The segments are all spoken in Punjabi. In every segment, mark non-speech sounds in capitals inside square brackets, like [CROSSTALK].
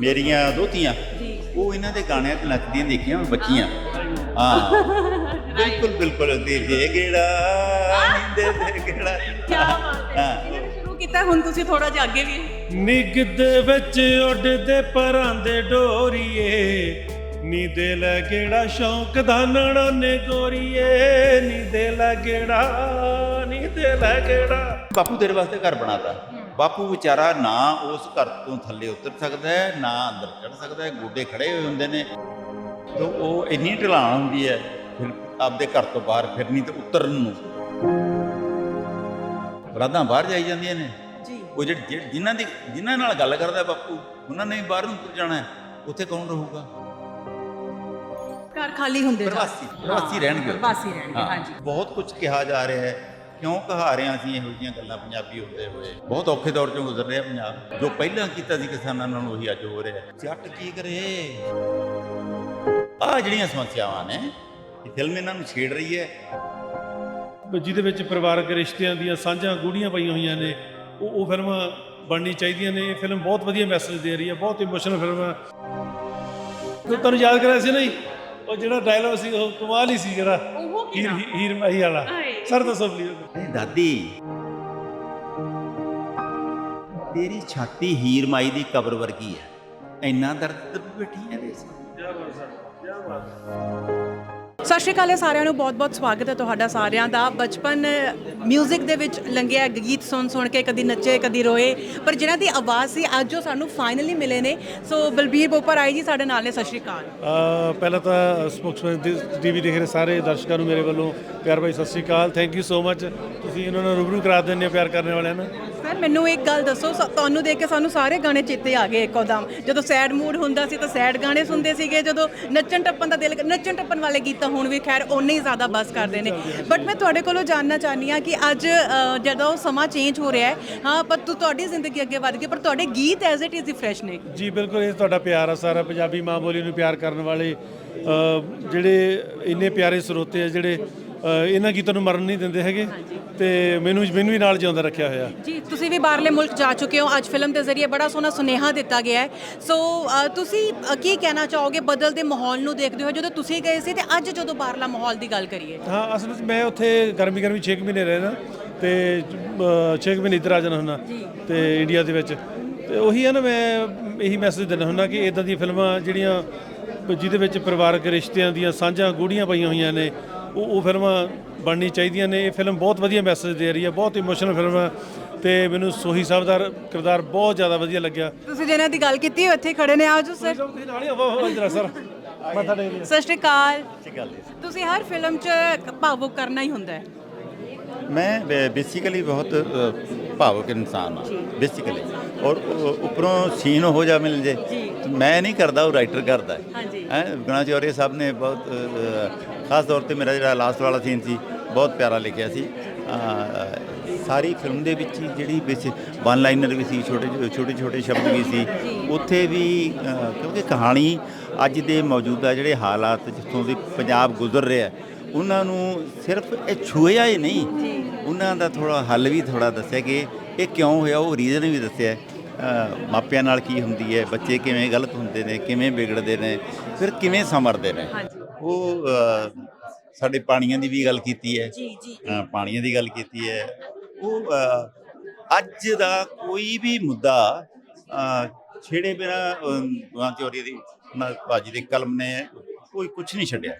ਮੇਰੀਆਂ ਦੋਤੀਆਂ ਉਹ ਇਹਨਾਂ ਦੇ ਗਾਣਿਆਂ ਤੇ ਨੱਚਦੀਆਂ ਦੇਖੀਆਂ ਮੈਂ ਬੱਚੀਆਂ। ਹਾਂ। ਬਿਲਕੁਲ ਬਿਲਕੁਲ। ਦੇ ਦੇ ਗੇੜਾ ਦੇ ਦੇ ਗੇੜਾ। ਕੀ ਬਾਤ ਹੈ। ਇਹਨਾਂ ਨੇ ਸ਼ੁਰੂ ਕੀਤਾ ਹੁਣ ਤੁਸੀਂ ਥੋੜਾ ਜਿਹਾ ਅੱਗੇ ਵੀ। ਨਿੱਘ ਦੇ ਵਿੱਚ ਉੱਡਦੇ ਪਰਾਂ ਦੇ ਡੋਰੀਏ। ਨੀ ਦੇ ਲੈ ਗੇੜਾ ਸ਼ੌਂਕ ਦਾ ਨਣਾਨੇ ਗੋਰੀਏ। ਨੀ ਦੇ ਲੈ ਗੇੜਾ ਨੀ ਦੇ ਲੈ ਗੇੜਾ। ਬਾਪੂ ਤੇਰੇ ਵਾਸਤੇ ਘਰ ਬਣਾਤਾ। ਬਾਪੂ ਵਿਚਾਰਾ ਨਾ ਉਸ ਘਰ ਤੋਂ ਥੱਲੇ ਉਤਰ ਸਕਦਾ ਹੈ ਨਾ ਅੰਦਰ ਚੜ ਸਕਦਾ ਹੈ ਗੋਡੇ ਖੜੇ ਹੋਏ ਹੁੰਦੇ ਨੇ। ਤੇ ਉਹ ਇੰਨੀ ਢਲਾਣ ਹੁੰਦੀ ਹੈ ਫਿਰ ਆਪਦੇ ਘਰ ਤੋਂ ਬਾਹਰ ਫਿਰਨੀ ਤੇ ਉਤਰਨ ਨੂੰ। ਰਾਤਾਂ ਬਾਹਰ ਜਾਈ ਜਾਂਦੀਆਂ ਨੇ। ਜੀ। ਉਹ ਜਿਹੜੇ ਜਿਨ੍ਹਾਂ ਦੀ ਜਿਨ੍ਹਾਂ ਨਾਲ ਗੱਲ ਕਰਦਾ ਬਾਪੂ ਉਹਨਾਂ ਨੇ ਬਾਹਰ ਨੂੰ ਤੁਰ ਜਾਣਾ ਹੈ। ਉੱਥੇ ਕੌਣ ਰਹੂਗਾ? ਘਰ ਖਾਲੀ ਹੁੰਦੇ ਪ੍ਰਵਾਸੀ ਪ੍ਰਵਾਸੀ ਰਹਿਣਗੇ ਪ੍ਰਵਾਸੀ ਰਹਿਣਗੇ ਹਾਂਜੀ। ਬਹੁਤ ਕੁਝ ਕਿਹਾ ਜਾ ਰਿਹਾ ਹੈ। ਕਿਉਂ ਕਹਾ ਰਹੇ ਹਾਂ ਅਸੀਂ ਇਹੋ ਜਿਹੀਆਂ ਗੱਲਾਂ ਪੰਜਾਬੀ ਹੁੰਦੇ ਹੋਏ? ਬਹੁਤ ਔਖੇ ਦੌਰ ਚੋਂ ਗੁਜ਼ਰ ਰਿਹਾ ਪੰਜਾਬ। ਜੋ ਪਹਿਲਾਂ ਕੀਤਾ ਸੀ ਕਿਸਾਨਾਂ ਨਾਲ ਉਹੀ ਅੱਜ ਹੋ ਰਿਹਾ। ਜੱਟ ਕੀ ਕਰੇ? ਆ ਜਿਹੜੀਆਂ ਸਮੱਸਿਆਵਾਂ ਨੇ ਇਹ ਫਿਲਮ ਇਹਨਾਂ ਨੂੰ ਛੇੜ ਰਹੀ ਹੈ। ਜਿਹਦੇ ਵਿੱਚ ਪਰਿਵਾਰਕ ਰਿਸ਼ਤਿਆਂ ਦੀਆਂ ਸਾਂਝਾਂ ਗੂੜੀਆਂ ਪਈਆਂ ਹੋਈਆਂ ਨੇ ਉਹ ਉਹ ਫਿਲਮਾਂ ਬਣਨੀ ਚਾਹੀਦੀਆਂ ਨੇ। ਇਹ ਫਿਲਮ ਬਹੁਤ ਵਧੀਆ ਮੈਸੇਜ ਦੇ ਰਹੀ ਹੈ ਬਹੁਤ ਇਮੋਸ਼ਨਲ ਫਿਲਮ ਹੈ। ਤੂੰ ਤੁਹਾਨੂੰ ਯਾਦ ਕਰਿਆ ਸੀ ਨਾ ਜੀ ਉਹ ਜਿਹੜਾ ਡਾਇਲੌਗ ਸੀ ਉਹ ਕਮਾਲ ਹੀ ਸੀ ਜਿਹੜਾ ਹੀਰ ਹੀਰ ਮਾਹੀ ਵਾਲਾ। ਸਰ ਦੱਸੋ ਪਲੀਜ਼ ਦਾਦੀ। ਤੇਰੀ ਛਾਤੀ ਹੀਰ ਮਾਈ ਦੀ ਕਬਰ ਵਰਗੀ ਹੈ। ਇੰਨਾ ਦਰਦ ਤੇ ਬੈਠੀ ਹੈ ਇਹਦੇ 'ਚ। ਸਤਿ ਸ਼੍ਰੀ ਅਕਾਲ ਹੈ ਸਾਰਿਆਂ ਨੂੰ, ਬਹੁਤ-ਬਹੁਤ ਸਵਾਗਤ ਹੈ ਤੁਹਾਡਾ ਸਾਰਿਆਂ ਦਾ। ਬਚਪਨ 뮤직 ਦੇ ਵਿੱਚ ਲੰਘਿਆ ਗੀਤ ਸੁਣ ਸੁਣ ਕੇ, ਕਦੀ ਨੱਚੇ, ਕਦੀ ਰੋਏ। ਪਰ ਜਿਨ੍ਹਾਂ ਦੀ ਆਵਾਜ਼ ਸੀ, ਅੱਜ ਉਹ ਸਾਨੂੰ ਫਾਈਨਲੀ ਮਿਲੇ ਨੇ। ਸੋ ਬਲਬੀਰ ਬੋਪਰ ਆਈ ਜੀ ਸਾਡੇ ਨਾਲ ਨੇ, ਸਤਿ ਸ਼੍ਰੀ ਅਕਾਲ। ਪਹਿਲਾਂ ਤਾਂ ਸਪੋਕਸਮੈਨ ਟੀਵੀ ਦੇਖ ਰਹੇ ਸਾਰੇ ਦਰਸ਼ਕਾਂ ਨੂੰ ਮੇਰੇ ਵੱਲੋਂ ਪਿਆਰ ਭਾਈ ਸਤਿ ਸ਼੍ਰੀ ਅਕਾਲ। ਥੈਂਕ ਯੂ ਸੋ ਮਚ ਤੁਸੀਂ ਇਹਨਾਂ ਨੂੰ ਰੂਬਰੂ ਕਰਾ ਦਿੰਦੇ ਹੋ ਪਿਆਰ ਕਰਨ ਵਾਲਿਆਂ ਨੂੰ ਸਰ ਮੈਨੂੰ ਇੱਕ ਗੱਲ ਦੱਸੋ ਸ- ਤੁਹਾਨੂੰ ਦੇਖ ਕੇ ਸਾਨੂੰ ਸਾਰੇ ਗਾਣੇ ਚੇਤੇ ਆ ਗਏ ਇੱਕੋਦਮ। ਜਦੋਂ ਸੈਡ ਮੂਡ ਹੁੰਦਾ ਸੀ ਤਾਂ ਸੈਡ ਗਾਣੇ ਸੁਣਦੇ ਸੀਗੇ ਜਦੋਂ ਨੱਚਣ ਟੱਪਣ ਦਾ ਦਿਲ ਨੱਚਣ ਟੱਪਣ ਵਾਲੇ ਗੀਤ ਤਾਂ ਹੁਣ ਵੀ ਖੈਰ ਓਨੇ ਹੀ ਜ਼ਿਆਦਾ ਬਸ ਕਰਦੇ ਨੇ। ਬਟ ਮੈਂ ਤੁਹਾਡੇ ਕੋਲੋਂ ਜਾਨਣਾ ਚਾਹਨੀ ਆ ਕਿ ਅੱਜ ਅ, ਜਦੋਂ ਸਮਾਂ ਚੇਂਜ ਹੋ ਰਿਹਾ ਹੈ ਹਾਂ ਪਰ ਤੁ- ਤੁਹਾਡੀ ਜ਼ਿੰਦਗੀ ਅੱਗੇ ਵਧ ਗਈ ਪਰ ਤੁਹਾਡੇ ਗੀਤ ਐਜ਼ ਇਟ ਇਜ਼ ਹੀ ਫਰੈਸ਼ ਨੇ। ਜੀ ਬਿਲਕੁਲ ਇਹ ਤੁਹਾਡਾ ਪਿਆਰ ਆ ਸਾਰਾ। ਪੰਜਾਬੀ ਮਾਂ ਬੋਲੀ ਨੂੰ ਪਿਆਰ ਕਰਨ ਵਾਲੇ ਜਿਹੜੇ ਇੰਨੇ ਪਿਆਰੇ ਸਰੋਤੇ ਆ ਜਿਹੜੇ ਇਹਨਾਂ ਗੀਤਾਂ ਨੂੰ ਮਰਨ ਨਹੀਂ ਦਿੰਦੇ ਹੈਗੇ। ਤੇ ਮੈਨੂੰ ਮੈਨੂੰ ਵੀ ਨਾਲ ਜਿਉਂਦਾ ਰੱਖਿਆ ਹੋਇਆ। ਜੀ ਤੁਸੀਂ ਵੀ ਬਾਹਰਲੇ ਮੁਲਕ ਜਾ ਚੁੱਕੇ ਹੋ। ਅੱਜ ਫਿਲਮ ਦੇ ਜ਼ਰੀਏ ਬੜਾ ਸੋਹਣਾ ਸੁਨੇਹਾ ਦਿੱਤਾ ਗਿਆ ਹੈ। ਸੋ ਅ, ਤੁਸੀਂ ਅ, ਕੀ ਕਹਿਣਾ ਚਾਹੋਗੇ ਬਦਲਦੇ ਮਾਹੌਲ ਨੂੰ ਦੇਖਦੇ ਹੋ ਜਦੋਂ ਤੁਸੀਂ ਗਏ ਸੀ ਤੇ ਅੱਜ ਜਦੋਂ ਬਾਹਰਲਾ ਮਾਹੌਲ ਦੀ ਗੱਲ ਕਰੀਏ। ਹਾਂ ਅਸਲ ਵਿੱਚ ਮੈਂ ਉੱਥੇ ਗਰਮੀ ਗਰਮੀ 6 ਮਹੀਨੇ ਰਹੇ ਨਾ। ਤੇ 6 ਮਹੀਨੇ ਇੱਧਰ ਆ ਜਾਣਾ ਹੁੰਦਾ। ਤੇ ਇੰਡੀਆ ਦੇ ਵਿੱਚ। ਤੇ ਉਹੀ ਹੈ ਨਾ ਮੈਂ ਇਹੀ ਮੈਸੇਜ ਦਿੰਦਾ ਹੁੰਦਾ ਕਿ ਇਦਾਂ ਦੀਆਂ ਫਿਲਮਾਂ ਜਿਹੜੀਆਂ ਜਿਹਦੇ ਵਿੱਚ ਪਰਿਵਾਰਕ ਰਿਸ਼ਤਿਆਂ ਦੀਆਂ ਸਾਂਝਾਂ ਗੂੜੀਆਂ ਪਈਆਂ ਹੋਈਆਂ ਨੇ ਉਹ ਉਹ ਫਿਲਮਾਂ ਬਣਨੀ ਚਾਹੀਦੀਆਂ ਨੇ। ਇਹ ਫਿਲਮ ਬਹੁਤ ਵਧੀਆ ਮੈਸੇਜ ਦੇ ਰਹੀ ਹੈ ਬਹੁਤ ਇਮੋਸ਼ਨਲ ਫਿਲਮ ਹੈ ਤੇ ਮੈਨੂੰ ਸੋਹੀ ਸਾਹਿਬ ਦਾ ਕਿਰਦਾਰ ਬਹੁਤ ਜ਼ਿਆਦਾ ਵਧੀਆ ਲੱਗਿਆ। ਤੁਸੀਂ ਜਿਹਨਾਂ ਦੀ ਗੱਲ ਕੀਤੀ ਉਹ ਇੱਥੇ ਖੜੇ ਨੇ। ਆਜੋ ਸਰ। ਤੁਸੀਂ ਨਾਲ ਹੀ ਆਵੋ ਆਵੋ ਇੱਧਰ ਆ ਸਰ। ਮੱਥਾ ਟੇਕ ਲਿਆ ਸਤਿ ਸ਼੍ਰੀ ਅਕਾਲ। ਤੁਸੀਂ ਹਰ ਫਿਲਮ 'ਚ ਭਾਵੁਕ ਕਰਨਾ ਹੀ ਹੁੰਦਾ ਹੈ। ਮੈਂ ਬੇਸਿਕਲੀ ਬਹੁਤ ਭਾਵੁਕ ਇਨਸਾਨ ਹਾਂ ਬੇਸਿਕਲੀ ਔਰ ਉੱਪਰੋਂ ਸੀਨ ਹੋ ਜਾ ਮਿਲ ਜੇ। ਮੈਂ ਨਹੀਂ ਕਰਦਾ ਉਹ ਰਾਈਟਰ ਕਰਦਾ ਹਾਂਜੀ। ਹੈ ਗੁਣਾ ਚੌਰੇ ਸਾਹਿਬ ਨੇ ਬਹੁਤ ਅ, ਖਾਸ ਤੌਰ ਤੇ ਮੇਰਾ ਜਿਹੜਾ ਲਾਸਟ ਵਾਲਾ ਸੀਨ ਸੀ ਬਹੁਤ ਪਿਆਰਾ ਲਿਖਿਆ ਸੀ। ਅ, ਸਾਰੀ ਫਿਲਮ ਦੇ ਵਿੱਚ ਹੀ ਜਿਹੜੀ ਵਿੱਚ ਵਨ ਲਾਈਨਰ ਵੀ ਸੀ ਛੋਟੇ ਛੋਟੇ ਛੋਟੇ ਸ਼ਬਦ ਵੀ ਸੀ। ਉੱਥੇ ਵੀ ਅ, ਕਿਉਂਕਿ ਕਹਾਣੀ ਅੱਜ ਦੇ ਮੌਜੂਦਾ ਜਿਹੜੇ ਹਾਲਾਤ ਜਿੱਥੋਂ ਦੀ ਪੰਜਾਬ ਗੁਜ਼ਰ ਰਿਹਾ ਉਹਨਾਂ ਨੂੰ ਸਿਰਫ ਇਹ ਛੂਇਆ ਹੀ ਨਹੀਂ। ਉਹਨਾਂ ਦਾ ਥੋੜਾ ਹੱਲ ਵੀ ਥੋੜਾ ਦੱਸਿਆ ਕਿ ਇਹ ਕਿਉਂ ਹੋਇਆ ਉਹ ਰੀਜ਼ਨ ਵੀ ਦੱਸਿਆ ਮਾਪਿਆਂ ਨਾਲ ਕੀ ਹੁੰਦੀ ਹੈ ਬੱਚੇ ਕਿਵੇਂ ਗਲਤ ਹੁੰਦੇ ਨੇ ਕਿਵੇਂ ਵਿਗੜਦੇ ਨੇ ਫਿਰ ਕਿਵੇਂ ਸਮਰਦੇ ਨੇ। ਉਹ ਸਾਡੇ ਪਾਣੀਆਂ ਦੀ ਵੀ ਗੱਲ ਕੀਤੀ ਹੈ। ਜੀ ਜੀ। ਅ, ਪਾਣੀਆਂ ਦੀ ਗੱਲ ਕੀਤੀ ਹੈ। ਉਹ ਅੱਜ ਦਾ ਕੋਈ ਵੀ ਮੁੱਦਾ ਛੇੜੇ ਬਿਨਾ ਚੋਰੀ ਦੀ ਭਾਜੀ ਦੇ ਕਲਮ ਨੇ ਕੋਈ ਕੁਝ ਨਹੀਂ ਛੱਡਿਆ।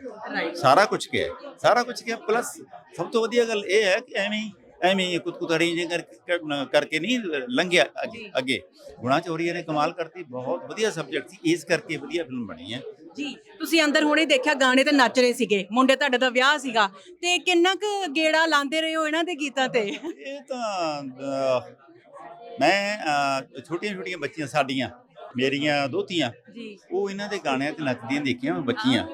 ਸਾਰਾ ਕੁਝ ਕਿਹਾ। ਸਾਰਾ ਕੁਝ ਕਿਹਾ ਪਲੱਸ ਸਭ ਤੋਂ ਵਧੀਆ ਗੱਲ ਇਹ ਹੈ ਕਿ ਐਵੇਂ ਹੀ ਐਵੇਂ ਹੀ ਕੁੱਤਕੁਤਾੜੀ ਜੇ ਕਰਕੇ ਨਹੀਂ ਲੰਘਿਆ ਅੱਗੇ ਗੁਣਾ ਚੋਰੀਆ ਨੇ ਕਮਾਲ ਕਰਤੀ ਬਹੁਤ ਵਧੀਆ ਸਬਜੈਕਟ ਸੀ ਇਸ ਕਰਕੇ ਵਧੀਆ ਫਿਲਮ ਬਣੀ ਹੈ। ਜੀ ਤੁਸੀਂ ਅੰਦਰ ਹੁਣੇ ਦੇਖਿਆ ਗਾਣੇ ਤੇ ਨੱਚ ਰਹੇ ਸੀਗੇ ਮੁੰਡੇ ਤੁਹਾਡੇ ਦਾ ਵਿਆਹ ਸੀਗਾ ਤੇ ਕਿੰਨਾ ਕੁ ਗੇੜਾ ਲਾਉਂਦੇ ਰਹੇ ਹੋ ਇਹਨਾਂ ਦੇ ਗੀਤਾਂ ਤੇ? ਇਹ ਤਾਂ ਮੈਂ ਛੋਟੀਆਂ ਛੋਟੀਆਂ ਬੱਚੀਆਂ ਸਾਡੀਆਂ ਮੇਰੀਆਂ ਦੋਤੀਆਂ ਜੀ। ਉਹ ਇਹਨਾਂ ਦੇ ਗਾਣਿਆਂ ਤੇ ਨੱਚਦੀਆਂ ਦੇਖੀਆਂ ਮੈਂ ਬੱਚੀਆਂ।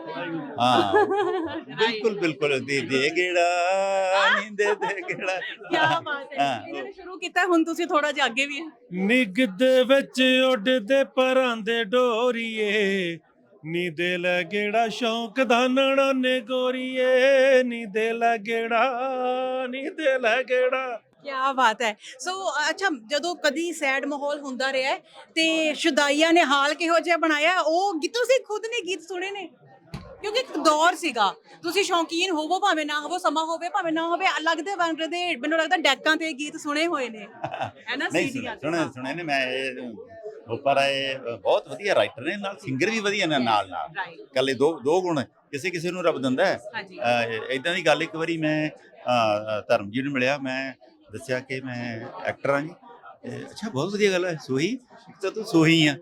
ਹਾਂ। [LAUGHS] ਬਿਲਕੁਲ ਬਿਲਕੁਲ। ਦੇ ਦੇ ਗੇੜਾ ਨੀ ਦੇ ਗੇੜਾ। ਕੀ ਬਾਤ ਹੈ। ਹਾਂ, ਇਹਨਾਂ ਨੇ ਸ਼ੁਰੂ ਕੀਤਾ ਹੁਣ ਤੁਸੀਂ ਥੋੜਾ ਜਿਹਾ ਅੱਗੇ ਵੀ ਨਿੱਘ ਦੇ ਵਿੱਚ ਉੱਡਦੇ ਪਰਾਂ ਦੇ ਡੋਰੀਏ। ਨੀ ਦੇ ਲੈ ਗੇੜਾ ਸ਼ੌਂਕ ਦਾ ਨਣਾਨੇ ਗੋਰੀਏ। ਨੀ ਦੇ ਲੈ ਗੇੜਾ ਨੀ ਦੇ ਲੈ ਗੇੜਾ। ਕੀ ਬਾਤ ਹੈ। ਸੋ ਅੱਛਾ ਜਦੋਂ ਕਦੀ ਸੈਡ ਮਾਹੌਲ ਹੁੰਦਾ ਰਿਹਾ ਹੈ, ਤੇ ਸ਼ੁਦਾਈਆਂ ਨੇ ਹਾਲ ਕਿਹੋ ਜਿਹਾ ਬਣਾਇਆ? ਉਹ ਗੀਤ ਤੁਸੀਂ ਖੁਦ ਨੇ ਗੀਤ ਸੁਣੇ ਨੇ? ਕਿਉਂਕਿ ਇੱਕ ਦੌਰ ਸੀਗਾ। ਤੁਸੀਂ ਸ਼ੌਂਕੀਨ ਹੋਵੋ ਭਾਵੇਂ ਨਾ ਹੋਵੋ ਸਮਾਂ ਹੋਵੇ ਭਾਵੇਂ ਨਾ ਹੋਵੇ ਲੱਗਦੇ ਬਣ ਦੇ ਮੈਨੂੰ ਲੱਗਦਾ ਡੈਕਾਂ ਤੇ ਗੀਤ ਸੁਣੇ ਹੋਏ ਨੇ। ਹੈ ਨਾ ਨਹੀਂ ਸੀਡੀਆਂ ਸੁਣੇ ਸੁਣੇ ਸੁਣੇ ਨੇ ਮੈਂ ਇਹ ਉੱਪਰ ਇਹ ਬਹੁਤ ਵਧੀਆ ਰਾਈਟਰ ਨੇ ਨਾਲ ਸਿੰਗਰ ਵੀ ਵਧੀਆ ਨੇ ਨਾਲ ਨਾਲ। Right. ਕੱਲੇ ਦੋ ਦੋ ਗੁਣ ਕਿਸੇ ਕਿਸੇ ਨੂੰ ਰੱਬ ਦਿੰਦਾ ਹੈ। ਹਾਂਜੀ। ਇਦਾਂ ਦੀ ਗੱਲ ਇੱਕ ਵਾਰੀ ਮੈਂ ਅਹ, ਧਰਮਜੀਤ ਨੂੰ ਮਿਲਿਆ ਮੈਂ ਦੱਸਿਆ ਕਿ ਮੈਂ ਐਕਟਰ ਹਾਂ ਜੀ। ਤੇ ਅੱਛਾ ਬਹੁਤ ਵਧੀਆ ਗੱਲ ਹੈ ਸੋਹੀ। ਤਾਂ ਤੂੰ ਸੋਹੀ ਆ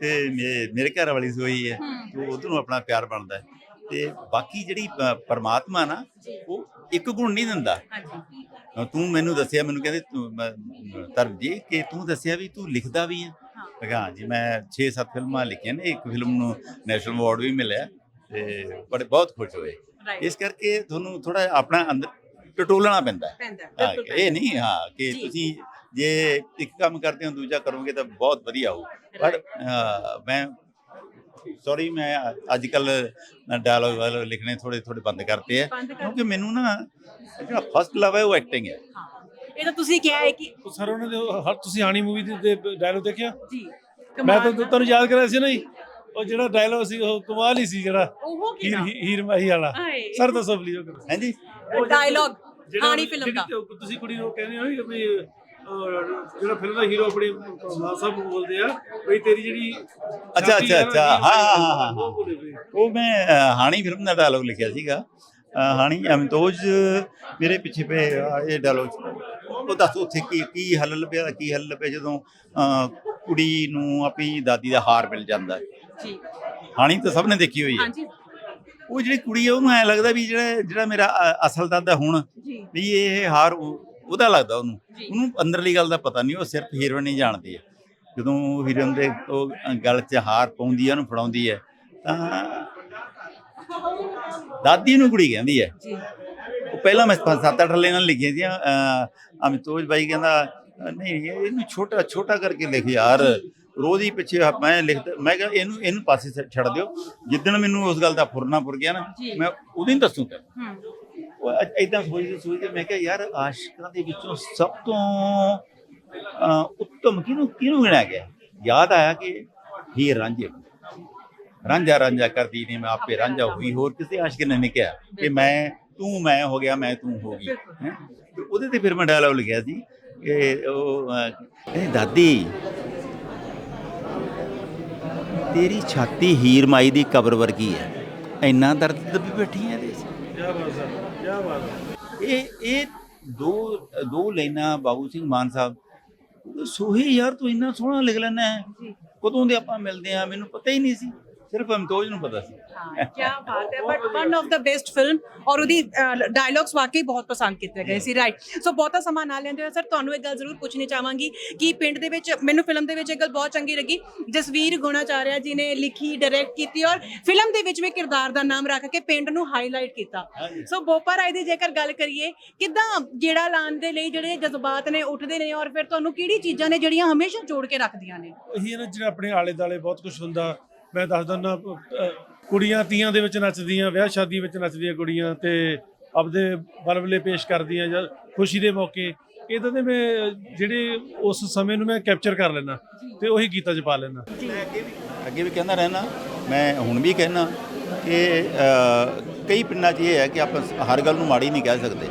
ਤੇ ਮੇਰੇ ਘਰ ਵਾਲੀ ਸੋਹੀ ਹੈ। ਤੂੰ ਉਧਰ ਨੂੰ ਆਪਣਾ ਪਿਆਰ ਬਣਦਾ ਹੈ। ਤੇ ਬਾਕੀ ਜਿਹੜੀ ਪਰਮਾਤਮਾ ਨਾ ਉਹ ਇੱਕ ਗੁਣ ਨਹੀਂ ਦਿੰਦਾ। ਤੂੰ ਮੈਨੂੰ ਦੱਸਿਆ ਮੈਨੂੰ ਕਹਿੰਦੇ ਤੂੰ ਮੈਂ- ਧਰਮ ਜੀ ਕਿ ਤੂੰ ਦੱਸਿਆ ਵੀ ਤੂੰ ਲਿਖਦਾ ਵੀ ਹੈ। ਹਾਂ। ਜੀ ਮੈਂ 6-7 ਫਿਲਮਾਂ ਲਿਖੀਆਂ ਨੇ ਇੱਕ ਫਿਲਮ ਨੂੰ ਨੈਸ਼ਨਲ ਅਵਾਰਡ ਵੀ ਮਿਲਿਆ ਤੇ ਬੜੇ ਬਹੁਤ ਖੁਸ਼ ਹੋਏ। ਇਸ ਕਰਕੇ ਤੁਹਾਨੂੰ ਥੋੜਾ ਆਪਣਾ ਅੰਦਰ ਟਟੋਲਣਾ ਪੈਂਦਾ ਹੈ। ਪੈਂਦਾ ਹਾਂ, ਬਿਲਕੁਲ ਇਹ ਨਹੀਂ ਹਾਂ। ਕਿ ਜੀ। ਤੁਸੀਂ ਜੇ। ਇੱਕ ਕੰਮ ਕਰਦੇ ਹੋ ਦੂਜਾ ਕਰੋਗੇ ਤਾਂ ਬਹੁਤ ਵਧੀਆ ਹੋ ਪਰ ਮੈਂ ਸੌਰੀ ਮੈਂ ਅੱਜ ਕੱਲ ਡਾਇਲੌਗ ਵਾਲੇ ਲਿਖਣੇ ਥੋੜੇ ਥੋੜੇ ਬੰਦ ਕਰਤੇ ਬੰਦ ਕਰ ਕਿਉਂਕਿ ਮੈਨੂੰ ਨਾ ਜਿਹੜਾ ਫਸਟ ਲਵ ਹੈ ਉਹ ਐਕਟਿੰਗ ਹੈ। ਹਾਂ ਇਹ ਤਾਂ ਤੁਸੀਂ ਕਿਹਾ ਹੈ ਕਿ ਉਹ ਸਰ ਉਹਨਾਂ ਦੇ ਉਹ ਹਰ ਤੁਸੀਂ ਆਣੀ ਮੂਵੀ ਦੇ ਡਾਇਲੋਗ ਦੇਖਿਆ? ਜੀ ਮੈਂ ਤਾਂ ਕਮਾਲ। ਤੁਹਾਨੂੰ ਯਾਦ ਕਰਿਆ ਸੀ ਨਾ ਜੀ ਉਹ ਜਿਹੜਾ ਡਾਇਲੋਗ ਸੀ ਉਹ ਕਮਾਲ ਹੀ ਸੀ ਜਿਹੜਾ ਉਹ ਹੀਰ ਹੀਰ ਮਾਹੀ ਵਾਲਾ। ਹਾਏ। ਸਰ ਦੱਸੋ ਪਲੀਜ਼ ਉਹ ਕਰੋ। ਹਾਂਜੀ। ਡਾਇਲੌਗ ਜਿਹੜਾ- ਆਣੀ ਫਿਲਮ ਦਾ। ਤੁਸੀਂ ਕੁੜੀ ਨੂੰ ਕਹਿੰਦੇ ਹੋ ਵੀ ਜਿਹੜਾ ਫਿਲਮ ਦਾ ਹੀਰੋ ਆਪਣੀ ਮਾਂ ਸਾਹਿਬ ਨੂੰ ਬੋਲਦੇ ਆ ਵੀ ਤੇਰੀ ਜਿਹੜੀ ਅੱਛਾ, ਅੱਛਾ, ਹੀਰ ਹਾਂ, ਹਾਂ, ਹਾਂ, ਉਹ ਮੈਂ ਹਾਣੀ ਫਿਲਮ ਦਾ ਡਾਇਲੌਗ ਲਿਖਿਆ ਸੀਗਾ। ਹਾਣੀ ਅਮਤੋਜ ਮੇਰੇ ਪਿੱਛੇ ਪਏ ਇਹ ਡਾਇਲੌਗ ਉਹ ਦੱਸ ਉੱਥੇ ਕੀ ਕੀ ਹੱਲ ਲੱਭਿਆ ਕੀ ਹੱਲ ਲੱਭਿਆ ਜਦੋਂ ਅਹ, ਕੁੜੀ ਨੂੰ ਆਪਣੀ ਦਾਦੀ ਦਾ ਹਾਰ ਮਿਲ ਜਾਂਦਾ। ਜੀ। ਹਾਣੀ ਤਾਂ ਸਭ ਨੇ ਦੇਖੀ ਹੋਈ ਹੈ। ਹਾਂਜੀ ਉਹ ਜਿਹੜੀ ਕੁੜੀ ਉਹਨੂੰ ਐ ਲੱਗਦਾ ਵੀ ਜਿਹੜਾ ਜਿਹੜਾ ਮੇਰਾ ਅ- ਅਸਲ ਦਾਦਾ ਹੁਣ ਜੀ। ਵੀ ਇਹ ਹਾਰ ਉਹ- ਉਹਦਾ ਲੱਗਦਾ ਉਹਨੂੰ। ਉਹਨੂੰ ਅੰਦਰਲੀ ਗੱਲ ਦਾ ਪਤਾ ਨਹੀਂ ਉਹ ਸਿਰਫ ਹੀਰੋਇਨ ਹੀ ਜਾਣਦੀ ਹੈ ਜਦੋਂ ਉਹ ਹੀਰੋਇਨ ਦੇ ਉਹ ਗਲ 'ਚ ਹਾਰ ਪਾਉਂਦੀ ਹੈ ਉਹਨੂੰ ਫੜਾਉਂਦੀ ਹੈ ਤਾਂ ਦਾਦੀ ਨੂੰ ਕੁੜੀ ਕਹਿੰਦੀ ਹੈ ਜੀ। ਉਹ ਪਹਿਲਾਂ ਮੈਂ ਪੰਜ ਸੱਤ ਅੱਠ ਲਾਈਨਾਂ ਲਿਖੀਆਂ ਸੀ ਅਮਿਤੋਜ ਬਾਈ ਕਹਿੰਦਾ ਨਹੀਂ ਇਹ- ਇਹਨੂੰ ਛੋਟਾ ਛੋਟਾ ਕਰਕੇ ਲਿਖ ਯਾਰ। ਰੋਜ਼ ਹੀ ਪਿੱਛੇ ਹ- ਮੈਂ ਲਿਖਦਾ ਮੈਂ ਕਿਹਾ ਇਹਨੂੰ ਇਹਨੂੰ ਪਾਸੇ ਛੱਡ ਦਿਓ। ਜਿੱਦਣ ਮੈਨੂੰ ਉਸ ਗੱਲ ਦਾ ਫੁਰਨਾ ਪੁਰ ਗਿਆ ਨਾ। ਮੈਂ ਉਦੋਂ ਹੀ ਦੱਸੂ ਤੈਨੂੰ ਹੂੰ। ਉਹ ਇਦਾਂ ਸੋਚਦੇ ਸੋਚਦੇ ਮੈਂ ਕਿਹਾ ਯਾਰ ਆਸ਼ਿਕਾਂ ਦੇ ਵਿੱਚੋਂ ਸਭ ਤੋਂ ਉੱਤਮ ਕਿਹਨੂੰ ਕਿਹਨੂੰ ਗਿਣਿਆ ਗਿਆ? ਯਾਦ ਆਇਆ ਕਿ ਹੀਰ ਰਾਂਝੇ ਰਾਂਝਾ ਰਾਂਝਾ ਕਰਦੀ ਨੇ ਮੈਂ ਆਪੇ ਰਾਂਝਾ ਹੋਈ। ਹੋਰ ਕਿਸੇ ਆਸ਼ਿਕ ਨੇ ਨਹੀਂ ਕਿਹਾ ਕਿ ਮੈਂ ਤੂੰ ਮੈਂ ਹੋ ਗਿਆ ਮੈਂ ਤੂੰ ਹੋ ਗਈ। ਹੈਂ। ਤੇ ਉਹਦੇ ਤੇ ਫਿਰ ਮੈਂ ਡਾਇਲੌਗ ਲਿਖਿਆ ਸੀ ਕਿ ਉਹ ਦਾਦੀ ਤੇਰੀ ਛਾਤੀ ਹੀਰ ਮਾਈ ਦੀ ਕਬਰ ਵਰਗੀ ਹੈ। ਇੰਨਾ ਦਰਦ ਦੱਬੀ ਬੈਠੀ ਹੈ ਇਹਦੇ 'ਚ ਕਿਆ ਬਾਤ ਸਰ ਕਿਆ ਬਾਤ ਹੈ। ਇਹ ਇਹ ਦੋ ਦੋ ਲਾਈਨਾਂ ਬਾਬੂ ਸਿੰਘ ਮਾਨ ਸਾਹਿਬ। ਸੋਹੀ ਯਾਰ ਤੂੰ ਇੰਨਾ ਸੋਹਣਾ ਲਿਖ ਲੈਣਾ ਹੈ। ਕਦੋਂ ਦੇ ਆਪਾਂ ਮਿਲਦੇ ਆ ਮੈਨੂੰ ਪਤਾ ਹੀ ਨਹੀਂ ਸੀ। ਸਿਰਫ ਅਮਤੋਜ ਨੂੰ ਪਤਾ ਸੀ। ਹਾਂ ਕੀ ਬਾਤ ਹੈ but one of the best film ਔਰ ਉਹਦੀ ਡਾਇਲੌਗਸ ਵਾਕਈ ਬਹੁਤ ਪਸੰਦ ਕੀਤੇ ਗਏ ਸੀ ਰਾਈਟ ਸੋ ਬਹੁਤਾ ਸਮਾਂ ਨਾ ਲੈਂਦੇ ਹੋਏ ਸਰ ਤੁਹਾਨੂੰ ਇੱਕ ਗੱਲ ਜ਼ਰੂਰ ਪੁੱਛਣੀ ਚਾਹਾਂਗੀ ਕਿ ਪਿੰਡ ਦੇ ਵਿੱਚ ਮੈਨੂੰ ਫਿਲਮ ਦੇ ਵਿੱਚ ਇੱਕ ਗੱਲ ਬਹੁਤ ਚੰਗੀ ਲੱਗੀ। ਜਸਵੀਰ ਗੁਣਾਚਾਰਿਆ ਜੀ ਨੇ ਲਿਖੀ ਡਾਇਰੈਕਟ ਕੀਤੀ ਔਰ ਫਿਲਮ ਦੇ ਵਿੱਚ ਵੀ ਕਿਰਦਾਰ ਦਾ ਨਾਮ ਰੱਖ ਕੇ ਪਿੰਡ ਨੂੰ ਹਾਈਲਾਈਟ ਕੀਤਾ। ਸੋ ਬੋਪਾ ਰਾਏ ਦੀ ਜੇਕਰ ਗੱਲ ਕਰੀਏ ਕਿਦਾਂ ਜਿਹੜਾ ਲਾਣ ਦੇ ਲਈ ਜਿਹੜੇ ਜਜ਼ਬਾਤ ਨੇ ਉੱਠਦੇ ਨੇ ਔਰ ਫਿਰ ਤੁਹਾਨੂੰ ਕਿਹੜੀ ਚੀਜ਼ਾਂ ਨੇ ਜਿਹੜੀਆਂ ਹਮੇਸ਼ਾ ਜੋੜ ਕੇ ਰੱਖਦੀਆਂ ਨੇ? ਇਹੀ ਨਾ ਜਿਹੜਾ ਆਪਣੇ ਆਲੇ ਦਾਲੇ ਬਹੁਤ ਕੁਝ ਹੁੰਦਾ ਮੈਂ ਦੱਸ ਦਿੰਦਾ ਕੁੜੀਆਂ ਤੀਆਂ ਦੇ ਵਿੱਚ ਨੱਚਦੀਆਂ ਵਿਆਹ ਸ਼ਾਦੀ ਵਿੱਚ ਨੱਚਦੀਆਂ ਕੁੜੀਆਂ ਤੇ ਆਪਦੇ ਬਲਬਲੇ ਪੇਸ਼ ਕਰਦੀਆਂ ਜਾਂ ਖੁਸ਼ੀ ਦੇ ਮੌਕੇ। ਇਦਾਂ ਦੇ ਮੈਂ ਜਿਹੜੇ ਉਸ ਸਮੇਂ ਨੂੰ ਮੈਂ ਕੈਪਚਰ ਕਰ ਲੈਣਾ ਤੇ ਉਹੀ ਗੀਤਾਂ 'ਚ ਪਾ ਲੈਣਾ ਅੱਗੇ ਵੀ ਕਹਿੰਦਾ ਰਹਿਣਾ ਮੈਂ ਹੁਣ ਵੀ ਕਹਿਣਾ ਕਿ ਅ, ਕਈ ਪਿੰਡਾਂ 'ਚ ਇਹ ਹੈ ਕਿ ਆਪਾਂ ਹਰ ਗੱਲ ਨੂੰ ਮਾੜੀ ਨਹੀਂ ਕਹਿ ਸਕਦੇ।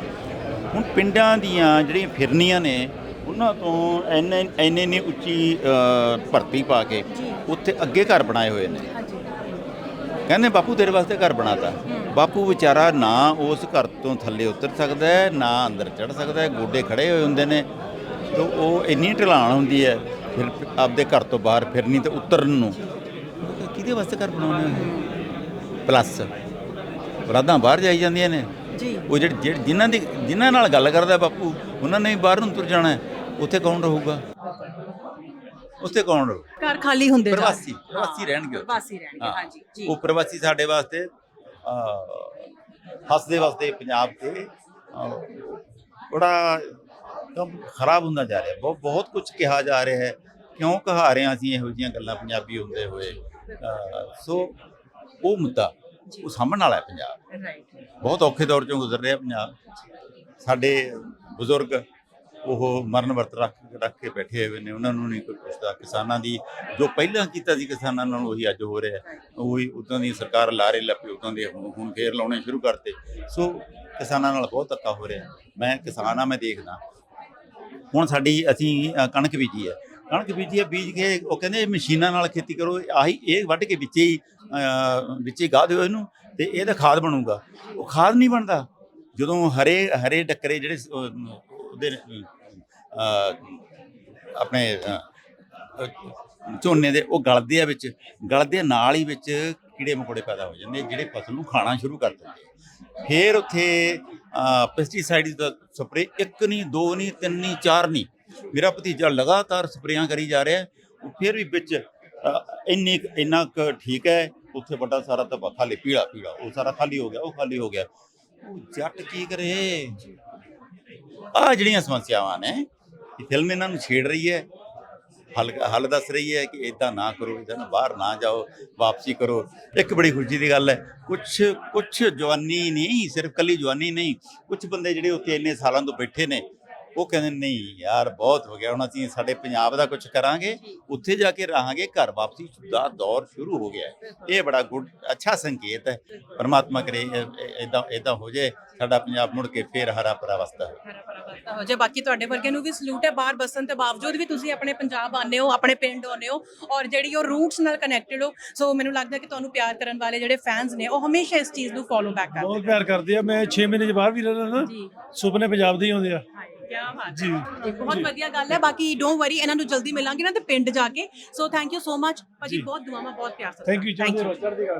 ਹੁਣ ਪਿੰਡਾਂ ਦੀਆਂ ਜਿਹੜੀਆਂ ਫਿਰਨੀਆਂ ਨੇ ਉਹਨਾਂ ਤੋਂ ਐਨੇ ਐਨੇ ਨਹੀਂ ਉੱਚੀ ਭਰਤੀ ਪਾ ਕੇ ਉੱਥੇ ਅੱਗੇ ਘਰ ਬਣਾਏ ਹੋਏ ਨੇ। ਕਹਿੰਦੇ ਬਾਪੂ ਤੇਰੇ ਵਾਸਤੇ ਘਰ ਬਣਾਤਾ। ਬਾਪੂ ਵਿਚਾਰਾ ਨਾ ਉਸ ਘਰ ਤੋਂ ਥੱਲੇ ਉਤਰ ਸਕਦਾ ਹੈ ਨਾ ਅੰਦਰ ਚੜ ਸਕਦਾ ਹੈ। ਗੋਡੇ ਖੜੇ ਹੋਏ ਹੁੰਦੇ ਨੇ। ਤੇ ਉਹ ਇੰਨੀ ਢਲਾਣ ਹੁੰਦੀ ਹੈ ਫਿਰ ਆਪਦੇ ਘਰ ਤੋਂ ਬਾਹਰ ਫਿਰਨੀ ਤੇ ਉਤਰਨ ਨੂੰ। ਕਿਹਦੇ ਵਾਸਤੇ ਘਰ ਬਣਾਉਣੇ ਹੋਏ ਪਲੱਸ ਰਾਦਾਂ ਬਾਹਰ ਜਾਈ ਜਾਂਦੀਆਂ ਨੇ। ਜੀ। ਉਹ ਜਿਹੜੇ ਜਿਨ੍ਹਾਂ ਦੀ ਜਿਨ੍ਹਾਂ ਨਾਲ ਗੱਲ ਕਰਦਾ ਬਾਪੂ ਉਹਨਾਂ ਨੇ ਵੀ ਬਾਹਰ ਨੂੰ ਤੁਰ ਜਾਣਾ ਹੈ। ਉੱਥੇ ਕੌਣ ਰਹੂਗਾ? ਉੱਥੇ ਕੌਣ ਰਹੂ? ਘਰ ਖਾਲੀ ਹੁੰਦੇ ਜਾ ਰਹੇ। ਪ੍ਰਵਾਸੀ ਪ੍ਰਵਾਸੀ ਰਹਿਣਗੇ ਉੱਥੇ। ਪ੍ਰਵਾਸੀ ਰਹਿਣਗੇ ਹਾਂ। ਹਾਂਜੀ ਜੀ। ਉਹ ਪ੍ਰਵਾਸੀ ਸਾਡੇ ਵਾਸਤੇ ਅ ਹੱਸਦੇ ਵਾਸਤੇ ਪੰਜਾਬ ਤੇ ਅਹ, ਬੜਾ ਕੰਮ ਖਰਾਬ ਹੁੰਦਾ ਜਾ ਰਿਹਾ। ਬਹੁਤ ਬਹੁਤ ਕੁਝ ਕਿਹਾ ਜਾ ਰਿਹਾ ਹੈ। ਕਿਉਂ ਕਹਾ ਰਹੇ ਹਾਂ ਅਸੀਂ ਇਹੋ ਜਿਹੀਆਂ ਗੱਲਾਂ ਪੰਜਾਬੀ ਹੁੰਦੇ ਹੋਏ? ਅਹ, ਸੋ ਉਹ ਮੁੱਦਾ ਉਹ ਸਾਹਮਣ ਵਾਲਾ ਹੈ ਪੰਜਾਬ। ਰਾਈਟ ਬਹੁਤ ਔਖੇ ਦੌਰ ਚੋਂ ਗੁਜ਼ਰ ਰਿਹਾ ਪੰਜਾਬ। ਸਾਡੇ ਬਜ਼ੁਰਗ ਉਹ ਮਰਨ ਵਰਤ ਰੱਖ ਰੱਖ ਕੇ ਬੈਠੇ ਹੋਏ ਨੇ ਉਹਨਾਂ ਨੂੰ ਨਹੀਂ ਕੋਈ ਪੁੱਛਦਾ। ਕਿਸਾਨਾਂ ਦੀ ਜੋ ਪਹਿਲਾਂ ਕੀਤਾ ਸੀ ਕਿਸਾਨਾਂ ਨਾਲ ਉਹੀ ਅੱਜ ਹੋ ਰਿਹਾ। ਉਹੀ ਉਦੋਂ ਦੀ ਸਰਕਾਰ ਲਾਰੇ ਲੱਪੀ ਉਦੋਂ ਦੇ ਹੁਣ ਹੁਣ ਫੇਰ ਲਾਉਣੇ ਸ਼ੁਰੂ ਕਰਤੇ। ਸੋ ਕਿਸਾਨਾਂ ਨਾਲ ਬਹੁਤ ਧੱਕਾ ਹੋ ਰਿਹਾ। ਮੈਂ ਕਿਸਾਨ ਆ ਮੈਂ ਦੇਖਦਾ। ਹੁਣ ਸਾਡੀ ਅਸੀਂ ਕਣਕ ਬੀਜੀ ਹੈ। ਕਣਕ ਬੀਜੀ ਹੈ ਬੀਜ ਕੇ ਉਹ ਕਹਿੰਦੇ ਮਸ਼ੀਨਾਂ ਨਾਲ ਖੇਤੀ ਕਰੋ ਆਹੀ ਇਹ ਵੱਢ ਕੇ ਵਿੱਚੇ ਹੀ ਅ, ਵਿੱਚੇ ਗਾਹ ਦਿਓ ਇਹਨੂੰ ਤੇ ਇਹਦਾ ਖਾਦ ਬਣੂਗਾ। ਉਹ ਖਾਦ ਨਹੀਂ ਬਣਦਾ। ਜਦੋਂ ਹਰੇ ਹਰੇ ਡੱਕਰੇ ਜਿਹੜੇ ਉਹਦੇ ਆਪਣੇ ਝੋਨੇ ਦੇ, ਉਹ ਗਲਦੇ ਆ ਵਿੱਚ, ਗਲਦੇ ਨਾਲ ਹੀ ਵਿੱਚ ਕੀੜੇ ਮਕੌੜੇ ਪੈਦਾ ਹੋ ਜਾਂਦੇ ਜਿਹੜੇ ਫਸਲ ਨੂੰ ਖਾਣਾ ਸ਼ੁਰੂ ਕਰ ਦਿੰਦੇ ਫਿਰ ਉੱਥੇ ਪੈਸਟੀਸਾਈਡ ਦਾ ਸਪਰੇ ਇੱਕ ਨਹੀਂ ਦੋ ਨਹੀਂ ਤਿੰਨ ਨਹੀਂ ਚਾਰ ਨਹੀਂ ਮੇਰਾ ਭਤੀਜਾ ਲਗਾਤਾਰ ਸਪਰੇਆਂ ਕਰੀ ਜਾ ਰਿਹਾ, ਉਹ ਫਿਰ ਵੀ ਵਿੱਚ ਇੰਨੀ ਕੁ- ਇੰਨਾ ਕੁ ਠੀਕ ਹੈ, ਉੱਥੇ ਵੱਡਾ ਸਾਰਾ ਤਾਂ ਖਾਲੀ ਪੀਲਾ ਪੀਲਾ ਉਹ ਸਾਰਾ ਖਾਲੀ ਹੋ ਗਿਆ, ਉਹ ਖਾਲੀ ਹੋ ਗਿਆ। ਉਹ ਜੱਟ ਕੀ ਕਰੇ? ਆ ਜਿਹੜੀਆਂ ਸਮੱਸਿਆਵਾਂ ਨੇ, ਇਹ ਫਿਲਮ ਇਹਨਾਂ ਨੂੰ ਛੇੜ ਰਹੀ ਹੈ। ਹੱਲ ਹੱਲ ਦੱਸ ਰਹੀ ਹੈ ਕਿ ਇਦਾਂ ਨਾ ਕਰੋ ਇਦਾਂ ਬਾਹਰ ਨਾ ਜਾਓ, ਵਾਪਸੀ ਕਰੋ। ਇੱਕ ਬੜੀ ਖੁਸ਼ੀ ਦੀ ਗੱਲ ਹੈ ਕੁਝ ਕੁਝ ਜਵਾਨੀ ਨਹੀਂ, ਸਿਰਫ ਕੱਲੀ ਜਵਾਨੀ ਨਹੀਂ ਕੁਝ ਬੰਦੇ ਜਿਹੜੇ ਉੱਥੇ ਇੰਨੇ ਸਾਲਾਂ ਤੋਂ ਬੈਠੇ ਨੇ ਉਹ ਕਹਿੰਦੇ ਨਹੀਂ ਯਾਰ ਬਹੁਤ ਹੋ ਗਿਆ ਹੁਣ ਅਸੀਂ ਸਾਡੇ ਪੰਜਾਬ ਦਾ ਕੁਝ ਕਰਾਂਗੇ ਉੱਥੇ ਜਾ ਕੇ ਰਹਾਂਗੇ ਘਰ ਵਾਪਸੀ ਦਾ ਦੌਰ ਸ਼ੁਰੂ ਹੋ ਗਿਆ ਹੈ। ਇਹ ਬੜਾ ਗੁੱਡ ਅੱਛਾ ਸੰਕੇਤ ਹੈ। ਪਰਮਾਤਮਾ ਕਰੇ ਇਦਾਂ ਇਦਾਂ ਹੋ ਜਾਏ ਸਾਡਾ ਪੰਜਾਬ ਮੁੜ ਕੇ ਫੇਰ ਹਰਾ ਭਰਾ ਵਸਦਾ ਹੈ ਹੋ ਜੇ ਬਾਕੀ ਤੁਹਾਡੇ ਵਰਗੇ ਨੂੰ ਵੀ ਸਲੂਟ ਹੈ ਬਾਹਰ ਬਸਣ ਤੇ ਬਾਵਜੂਦ ਵੀ ਤੁਸੀਂ ਆਪਣੇ ਪੰਜਾਬ ਆਉਂਦੇ ਹੋ ਆਪਣੇ ਪਿੰਡ ਆਉਂਦੇ ਹੋ ਔਰ ਜਿਹੜੀ ਉਹ ਰੂਟਸ ਨਾਲ ਕਨੈਕਟਡ ਹੋ ਸੋ ਮੈਨੂੰ ਲੱਗਦਾ ਕਿ ਤੁਹਾਨੂੰ ਪਿਆਰ ਕਰਨ ਵਾਲੇ ਜਿਹੜੇ ਫੈਨਸ ਨੇ ਉਹ ਹਮੇਸ਼ਾ ਇਸ ਚੀਜ਼ ਨੂੰ ਫੋਲੋ ਬੈਕ ਕਰਦੇ ਬਹੁਤ ਪਿਆਰ ਕਰਦੇ ਆ। ਮੈਂ 6 ਮਹੀਨੇ ਬਾਹਰ ਵੀ ਰਹਿਣਾ ਨਾ ਜੀ। ਸੁਪਨੇ ਪੰਜਾਬ ਦੇ ਹੀ ਆਉਂਦੇ ਆ। ਕੀ ਬਾਤ ਜੀ ਹੈ ਬਹੁਤ ਵਧੀਆ ਗੱਲ ਹੈ। ਬਾਕੀ ਡੋਂਟ ਵਰੀ ਇਹਨਾਂ ਨੂੰ ਜਲਦੀ ਮਿਲਾਂਗੇ ਨਾ ਤੇ ਪਿੰਡ ਜਾ ਕੇ। So thank you so much ਭਾਜੀ। ਬਹੁਤ ਦੁਆਵਾਂ ਬਹੁਤ ਪਿਆਰ ਸਤਿਕਾਰ ਥੈਂਕ ਯੂ ਚੰਦਰ ਚੜ੍ਹਦੀ ਕਲਾ।